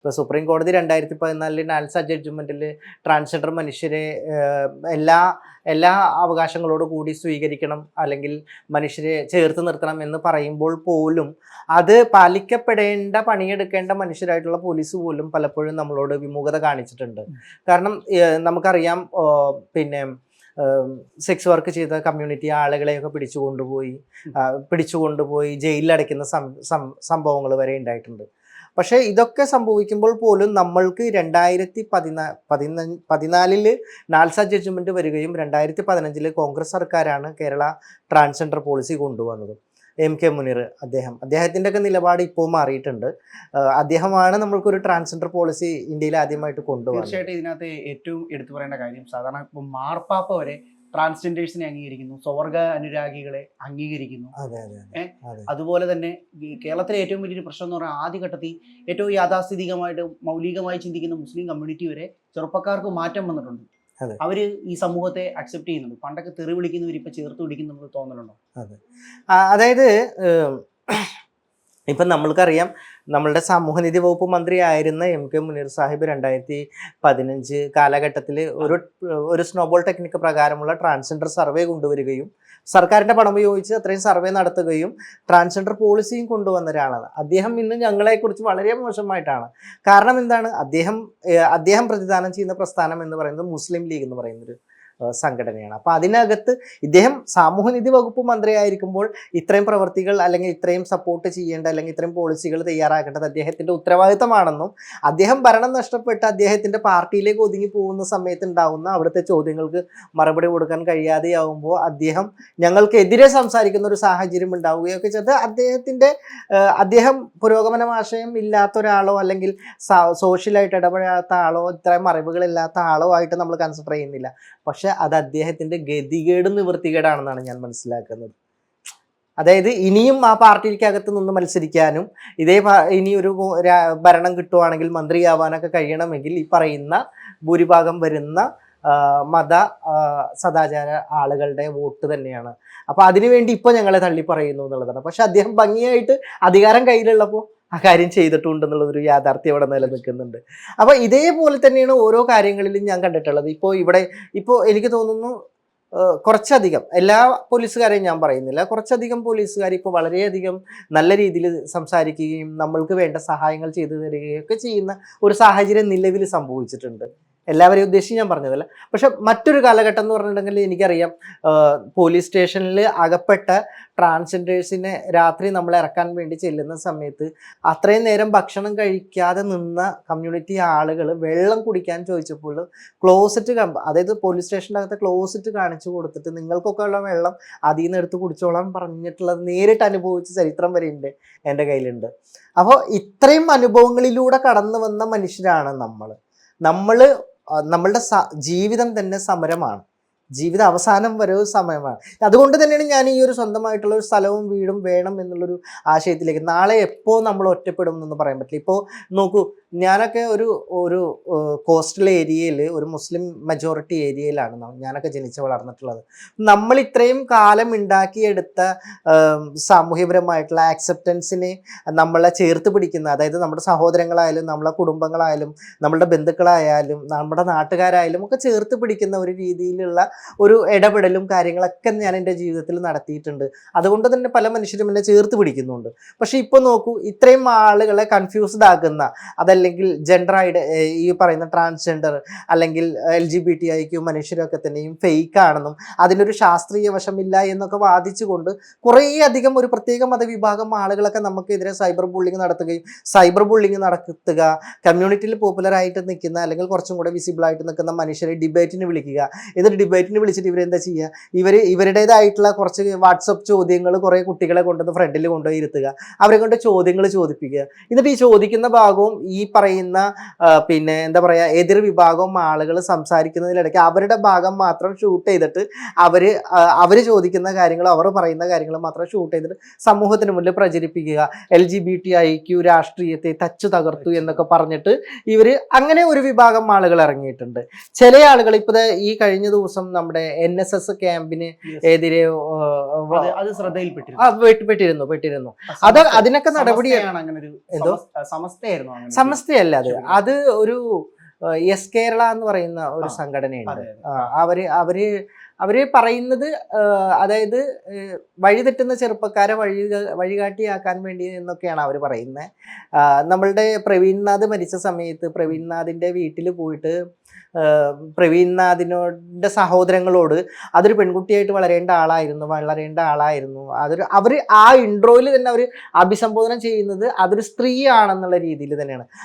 ഇപ്പോൾ സുപ്രീം കോടതി രണ്ടായിരത്തി പതിനാലിൽ നാൽസ ജഡ്ജ്മെന്റിൽ ട്രാൻസ്ജെൻഡർ മനുഷ്യരെ എല്ലാ എല്ലാ അവകാശങ്ങളോട് കൂടി സ്വീകരിക്കണം അല്ലെങ്കിൽ മനുഷ്യരെ ചേർത്ത് നിർത്തണം എന്ന് പറയുമ്പോൾ പോലും അത് പാലിക്കപ്പെടേണ്ട പണിയെടുക്കേണ്ട മനുഷ്യരായിട്ടുള്ള പോലീസ് പോലും പലപ്പോഴും നമ്മളോട് വിമുഖത കാണിച്ചിട്ടുണ്ട്. കാരണം നമുക്കറിയാം പിന്നെ സെക്സ് വർക്ക് ചെയ്ത കമ്മ്യൂണിറ്റി ആളുകളെയൊക്കെ പിടിച്ചുകൊണ്ടുപോയി പിടിച്ചുകൊണ്ടുപോയി ജയിലിലടയ്ക്കുന്ന പിടിച്ചു കൊണ്ടുപോയി ജയിലിലടയ്ക്കുന്ന സംഭവങ്ങൾ വരെ ഉണ്ടായിട്ടുണ്ട്. പക്ഷേ ഇതൊക്കെ സംഭവിക്കുമ്പോൾ പോലും നമ്മൾക്ക് രണ്ടായിരത്തി പതിനാ പതിന പതിനാലിൽ നാൽസ ജഡ്ജ്മെന്റ് വരികയും രണ്ടായിരത്തി പതിനഞ്ചിൽ കോൺഗ്രസ് സർക്കാരാണ് കേരള ട്രാൻസ്ജെൻഡർ പോളിസി കൊണ്ടുവന്നത്. എം കെ മുനീർ അദ്ദേഹം. അദ്ദേഹത്തിന്റെ ഒക്കെ നിലപാട് ഇപ്പോൾ മാറിയിട്ടുണ്ട്. അദ്ദേഹമാണ് നമ്മൾക്കൊരു ട്രാൻസ്ജെൻഡർ പോളിസി ഇന്ത്യയിൽ ആദ്യമായിട്ട് കൊണ്ടുവന്നത്. തീർച്ചയായിട്ടും ഇതിനകത്ത് ഏറ്റവും എടുത്തു പറയേണ്ട കാര്യം സാധാരണ ഇപ്പം മാർപ്പാപ്പ വരെ ട്രാൻസ്ജെൻഡേഴ്സിനെ അംഗീകരിക്കുന്നു സ്വർഗ അനുരാഗികളെ അംഗീകരിക്കുന്നു. അതുപോലെ തന്നെ കേരളത്തിലെ ഏറ്റവും വലിയൊരു പ്രശ്നം എന്ന് പറഞ്ഞാൽ ആദ്യഘട്ടത്തിൽ ഏറ്റവും യാഥാസ്ഥിതികമായിട്ട് മൗലികമായി ചിന്തിക്കുന്ന മുസ്ലിം കമ്മ്യൂണിറ്റി വരെ ചെറുപ്പക്കാർക്ക് മാറ്റം വന്നിട്ടുണ്ട്. അവർ ഈ സമൂഹത്തെ അക്സെപ്റ്റ് ചെയ്യുന്നുണ്ട്. പണ്ടൊക്കെ തെറി വിളിക്കുന്നവർ ഇപ്പൊ ചേർത്ത് വിളിക്കുന്നു തോന്നലുണ്ടോ? അതെ. അതായത് ഇപ്പം നമ്മൾക്കറിയാം നമ്മളുടെ സാമൂഹ്യനീതി വകുപ്പ് മന്ത്രിയായിരുന്ന എം കെ മുനീർ സാഹിബ് രണ്ടായിരത്തി പതിനഞ്ച് കാലഘട്ടത്തിൽ ഒരു ഒരു സ്നോബോൾ ടെക്നിക്ക് പ്രകാരമുള്ള ട്രാൻസ്ജെൻഡർ സർവേ കൊണ്ടുവരികയും സർക്കാരിന്റെ പണം ഉപയോഗിച്ച് അത്രയും സർവേ നടത്തുകയും ട്രാൻസ്ജെൻഡർ പോളിസിയും കൊണ്ടുവന്ന ഒരാളാണ്. അദ്ദേഹം ഇന്ന് ഞങ്ങളെക്കുറിച്ച് വളരെ മോശമായിട്ടാണ്. കാരണം എന്താണ്? അദ്ദേഹം അദ്ദേഹം പ്രതിദാനം ചെയ്യുന്ന പ്രസ്ഥാനം എന്ന് പറയുന്നത് മുസ്ലിം ലീഗ് എന്ന് പറയുന്നൊരു സംഘടനയാണ്. അപ്പോൾ അതിനകത്ത് ഇദ്ദേഹം സാമൂഹ്യനീതി വകുപ്പ് മന്ത്രിയായിരിക്കുമ്പോൾ ഇത്രയും പ്രവൃത്തികൾ അല്ലെങ്കിൽ ഇത്രയും സപ്പോർട്ട് ചെയ്യേണ്ട അല്ലെങ്കിൽ ഇത്രയും പോളിസികൾ തയ്യാറാക്കേണ്ടത് അദ്ദേഹത്തിന്റെ ഉത്തരവാദിത്തമാണെന്നും അദ്ദേഹം ഭരണം നഷ്ടപ്പെട്ട് അദ്ദേഹത്തിന്റെ പാർട്ടിയിലേക്ക് ഒതുങ്ങി പോകുന്ന സമയത്ത് ഉണ്ടാവുന്ന അവിടുത്തെ ചോദ്യങ്ങൾക്ക് മറുപടി കൊടുക്കാൻ കഴിയാതെയാവുമ്പോൾ അദ്ദേഹം ഞങ്ങൾക്കെതിരെ സംസാരിക്കുന്ന ഒരു സാഹചര്യം ഉണ്ടാവുകയൊക്കെ ചെയ്ത് അദ്ദേഹത്തിന്റെ അദ്ദേഹം പുരോഗമന ആശയം ഇല്ലാത്ത ഒരാളോ അല്ലെങ്കിൽ സോഷ്യലായിട്ട് ഇടപെടാത്ത ആളോ ഇത്രയും അറിവുകളില്ലാത്ത ആളോ ആയിട്ട് നമ്മൾ കൺസിഡർ ചെയ്യുന്നില്ല. പക്ഷെ അത് അദ്ദേഹത്തിന്റെ ഗതികേട് നിവൃത്തികേടാണെന്നാണ് ഞാൻ മനസ്സിലാക്കുന്നത്. അതായത് ഇനിയും ആ പാർട്ടിക്കകത്ത് നിന്ന് മത്സരിക്കാനും ഇതേ ഇനി ഒരു ഭരണം കിട്ടുവാണെങ്കിൽ മന്ത്രിയാവാനൊക്കെ കഴിയണമെങ്കിൽ ഈ പറയുന്ന ഭൂരിഭാഗം വരുന്ന മത സദാചാര ആളുകളുടെ വോട്ട് തന്നെയാണ്. അപ്പൊ അതിനുവേണ്ടി ഇപ്പൊ ഞങ്ങളെ തള്ളി പറയുന്നു എന്നുള്ളതാണ്. പക്ഷെ അദ്ദേഹം ഭംഗിയായിട്ട് അധികാരം കയ്യിലുള്ളപ്പോൾ ആ കാര്യം ചെയ്തിട്ടുണ്ടെന്നുള്ളതൊരു യാഥാർത്ഥ്യം അവിടെ നിലനിൽക്കുന്നുണ്ട്. അപ്പോൾ ഇതേപോലെ തന്നെയാണ് ഓരോ കാര്യങ്ങളിലും ഞാൻ കണ്ടിട്ടുള്ളത്. ഇപ്പോൾ ഇവിടെ ഇപ്പോൾ എനിക്ക് തോന്നുന്നു കുറച്ചധികം എല്ലാ പോലീസുകാരെയും ഞാൻ പറയുന്നില്ല കുറച്ചധികം പോലീസുകാർ ഇപ്പോൾ വളരെയധികം നല്ല രീതിയിൽ സംസാരിക്കുകയും നമ്മൾക്ക് വേണ്ട സഹായങ്ങൾ ചെയ്തു തരികയും ഒക്കെ ചെയ്യുന്ന ഒരു സാഹചര്യം നിലവിൽ സംഭവിച്ചിട്ടുണ്ട്. എല്ലാവരെയും ഉദ്ദേശിച്ച് ഞാൻ പറഞ്ഞതല്ല. പക്ഷെ മറ്റൊരു കാലഘട്ടം എന്ന് പറഞ്ഞിട്ടുണ്ടെങ്കിൽ എനിക്കറിയാം പോലീസ് സ്റ്റേഷനിൽ അകപ്പെട്ട ട്രാൻസ്ജെൻഡേഴ്സിനെ രാത്രി നമ്മൾ ഇറക്കാൻ വേണ്ടി ചെല്ലുന്ന സമയത്ത് അത്രയും നേരം ഭക്ഷണം കഴിക്കാതെ നിന്ന കമ്മ്യൂണിറ്റി ആളുകൾ വെള്ളം കുടിക്കാൻ ചോദിച്ചപ്പോൾ ക്ലോസറ്റ് അതായത് പോലീസ് സ്റ്റേഷന്റെ അകത്തെ ക്ലോസറ്റ് കാണിച്ചു കൊടുത്തിട്ട് നിങ്ങൾക്കൊക്കെ ഉള്ള വെള്ളം അതിൽ നിന്ന് എടുത്ത് കുടിച്ചോളാൻ പറഞ്ഞിട്ടുള്ളത് നേരിട്ട് അനുഭവിച്ച ചരിത്രം വരെ ഉണ്ട് എന്റെ കയ്യിലുണ്ട്. അപ്പോൾ ഇത്രയും അനുഭവങ്ങളിലൂടെ കടന്നു വന്ന മനുഷ്യരാണ് നമ്മൾ. നമ്മൾ നമ്മളുടെ ജീവിതം തന്നെ സമരമാണ്. ജീവിത അവസാനം വരെ സമയമാണ്. അതുകൊണ്ട് തന്നെയാണ് ഞാൻ ഈ ഒരു സ്വന്തമായിട്ടുള്ള ഒരു സ്ഥലവും വീടും വേണം എന്നുള്ളൊരു ആശയത്തിലേക്ക് നാളെ എപ്പോൾ നമ്മൾ ഒറ്റപ്പെടും എന്നൊന്നും പറയാൻ പറ്റില്ല. ഇപ്പോൾ നോക്കൂ ഞാനൊക്കെ ഒരു ഒരു കോസ്റ്റൽ ഏരിയയിൽ ഒരു മുസ്ലിം മെജോറിറ്റി ഏരിയയിലാണ് ഞാനൊക്കെ ജനിച്ച് വളർന്നിട്ടുള്ളത്. നമ്മൾ ഇത്രയും കാലം ഉണ്ടാക്കിയെടുത്ത സാമൂഹ്യപരമായിട്ടുള്ള ആക്സെപ്റ്റൻസിനെ നമ്മളെ ചേർത്ത് പിടിക്കുന്ന അതായത് നമ്മുടെ സഹോദരങ്ങളായാലും നമ്മളെ കുടുംബങ്ങളായാലും നമ്മളുടെ ബന്ധുക്കളായാലും നമ്മുടെ നാട്ടുകാരായാലും ഒക്കെ ചേർത്ത് പിടിക്കുന്ന ഒരു രീതിയിലുള്ള ഒരു ഇടപെടലും കാര്യങ്ങളൊക്കെ ഞാൻ എന്റെ ജീവിതത്തിൽ നടത്തിയിട്ടുണ്ട്. അതുകൊണ്ട് തന്നെ പല മനുഷ്യരും എന്നെ ചേർത്ത് പിടിക്കുന്നുണ്ട്. പക്ഷെ ഇപ്പോൾ നോക്കൂ ഇത്രയും ആളുകളെ കൺഫ്യൂസ്ഡ് ആക്കുന്ന അതല്ലെങ്കിൽ ജെൻഡർ ഐഡ ഈ പറയുന്ന ട്രാൻസ്ജെൻഡർ അല്ലെങ്കിൽ L G B T IQ മനുഷ്യരൊക്കെ തന്നെയും ഫേക്ക് ആണെന്നും അതിനൊരു ശാസ്ത്രീയ വശമില്ല എന്നൊക്കെ വാദിച്ചുകൊണ്ട് കുറേ അധികം ഒരു പ്രത്യേക മതവിഭാഗം ആളുകളൊക്കെ നമുക്കെതിരെ സൈബർ ബുള്ളിങ് നടത്തുകയും സൈബർ ബുള്ളിങ് നടത്തുക കമ്മ്യൂണിറ്റിയിൽ പോപ്പുലർ ആയിട്ട് നിൽക്കുന്ന അല്ലെങ്കിൽ കുറച്ചും കൂടെ വിസിബിൾ ആയിട്ട് നിൽക്കുന്ന മനുഷ്യരെ ഡിബേറ്റിന് വിളിക്കുക. എന്നിട്ട് ഡിബേറ്റിന് വിളിച്ചിട്ട് ഇവരെന്താ ചെയ്യുക ഇവർ ഇവരുടേതായിട്ടുള്ള കുറച്ച് വാട്സപ്പ് ചോദ്യങ്ങൾ കുറേ കുട്ടികളെ കൊണ്ടുവന്ന് ഫ്രണ്ടിൽ കൊണ്ടുപോയി ഇരുത്തുക. അവരെ കൊണ്ട് ചോദ്യങ്ങൾ ചോദിപ്പിക്കുക. എന്നിട്ട് ഈ ചോദിക്കുന്ന ഭാഗവും ഈ പറയുന്ന പിന്നെ എന്താ പറയുക എതിർ വിഭാഗം ആളുകൾ സംസാരിക്കുന്നതിനിടയ്ക്ക് അവരുടെ ഭാഗം മാത്രം ഷൂട്ട് ചെയ്തിട്ട് അവർ അവർ ചോദിക്കുന്ന കാര്യങ്ങൾ അവർ പറയുന്ന കാര്യങ്ങൾ മാത്രം ഷൂട്ട് ചെയ്തിട്ട് സമൂഹത്തിന് മുന്നിൽ പ്രചരിപ്പിക്കുക. L G B T I Q രാഷ്ട്രീയത്തെ തച്ചു തകർത്തു എന്നൊക്കെ പറഞ്ഞിട്ട് ഇവർ അങ്ങനെ ഒരു വിഭാഗം ആളുകൾ ഇറങ്ങിയിട്ടുണ്ട്. ചില ആളുകൾ ഇപ്പോൾ ഈ കഴിഞ്ഞ ദിവസം നമ്മുടെ എൻ എസ് എസ് ക്യാമ്പിന് എതിരെ അത് ശ്രദ്ധയിൽപ്പെട്ടിരുന്നു. പെട്ടിരുന്നു പെട്ടിരുന്നു. അത് അതിനൊക്കെ നടപടിയാണ് അങ്ങനെ ഒരു എന്തോ? സമസ്ത- സമസ്തയായിരുന്നു സമസ്തയല്ല അത്. അത് ഒരു എസ് കേരള എന്ന് പറയുന്ന ഒരു സംഘടനയുണ്ട്. അവർ അവർ അവർ പറയുന്നത് അതായത് വഴി വഴിതെറ്റുന്ന ചെറുപ്പക്കാരെ വഴി വഴികാട്ടിയാക്കാൻ വേണ്ടി എന്നൊക്കെയാണ് അവർ പറയുന്നത് നമ്മളുടെ പ്രവീൺനാഥ് മരിച്ച സമയത്ത് പ്രവീൺനാഥിന്റെ വീട്ടിൽ പോയിട്ട് പ്രവീൺനാഥിനോടെ സഹോദരങ്ങളോട് അതൊരു പെൺകുട്ടിയായിട്ട് വളരേണ്ട ആളായിരുന്നു വളരേണ്ട ആളായിരുന്നു. അതൊരു അവർ ആ ഇൻട്രോയിൽ തന്നെ അവർ അഭിസംബോധന ചെയ്യുന്നത് അതൊരു സ്ത്രീയാണെന്നുള്ള രീതിയിൽ തന്നെയാണ്.